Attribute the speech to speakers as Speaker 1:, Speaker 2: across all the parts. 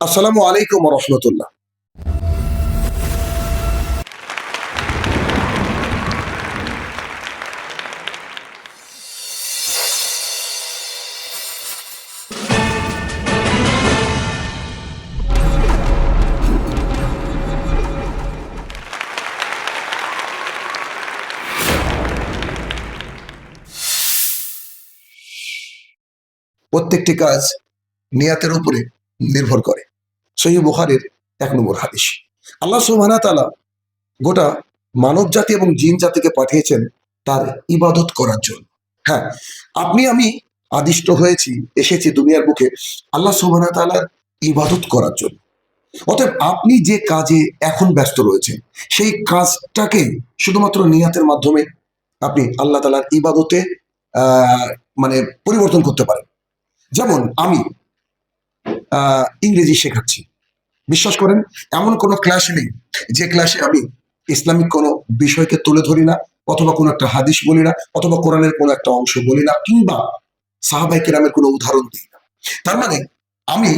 Speaker 1: আসসালামু আলাইকুম রহমতুল্লাহ। প্রত্যেকটি কাজ নিয়াতের উপরে নির্ভর করে। সহি বুখারের এক নম্বর হাদিস। আল্লাহ সুবহানাহু ওয়া তাআলা গোটা মানব জাতি এবং জিন জাতিকে পাঠিয়েছেন তার ইবাদত করার জন্য। হ্যাঁ আপনি, আমি আদিষ্ট হয়েছি, এসেছি দুনিয়ার বুকে আল্লাহ সুবহানাহু ওয়া তাআলার ইবাদত করার জন্য। অতএব আপনি যে কাজে এখন ব্যস্ত রয়েছেন, সেই কাজটাকে শুধুমাত্র নিয়াতের মাধ্যমে আপনি আল্লাহ তালার ইবাদতে মানে পরিবর্তন করতে পারেন। যেমন আমি ইংরেজি শেখাচ্ছি। বিশ্বাস করেন, এমন কোনো ক্লাস নেই, যে ক্লাসে আমি ইসলামিক কোনো বিষয়কে তুলে ধরি না, অথবা কোনো একটা হাদিস বলি না, অথবা কোরআনের কোনো একটা অংশ বলি না, কিংবা সাহাবাই কেরামের কোনো উদাহরণ দিই না। তার মানে আমি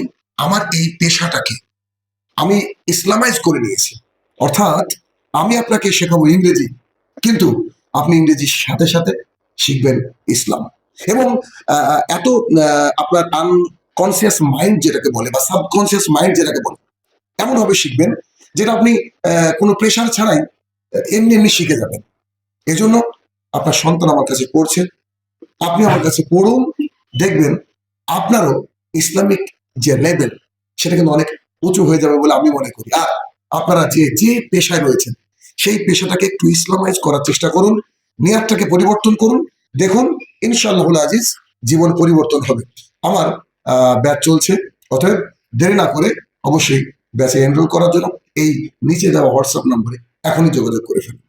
Speaker 1: আমার এই পেশাটাকে আমি ইসলামাইজ করে নিয়েছি। অর্থাৎ, আমি আপনাকে শেখাবো ইংরেজি, কিন্তু আপনি ইংরেজির সাথে সাথে শিখবেন ইসলাম। এবং এত আপনার আনকনসিয়াস মাইন্ড যেটাকে বলে বা সাবকনসিয়াস মাইন্ড যেটাকে বলে। এমন ভাবে শিখবেন? যেটা আপনি কোনো প্রেশার ছাড়াই এমনি এমনি শিখে যাবেন। এজন্য আপনার সন্তান আমার কাছে পড়ছে, আপনি আমার কাছে পড়ুন, দেখবেন আপনারও ইসলামিক যে লেভেল সেটা কিন্তু অনেক উঁচু হয়ে যাবে বলে আমি মনে করি। আর আপনারা যে যে পেশায় রয়েছেন, সেই পেশাটাকে একটু ইসলামাইজ করার চেষ্টা করুন নিয়াতটাকে পরিবর্তন করুন, দেখুন ইনশাআল্লাহ আজিজ জীবন পরিবর্তন হবে। আমার ব্যাচ চলছে। অতএব দেরি না করে অবশ্যই ব্যাচে এনরোল করার জন্য এই নিচে দেওয়া হোয়াটসঅ্যাপ নম্বরে এখনই যোগাযোগ করে ফেলুন।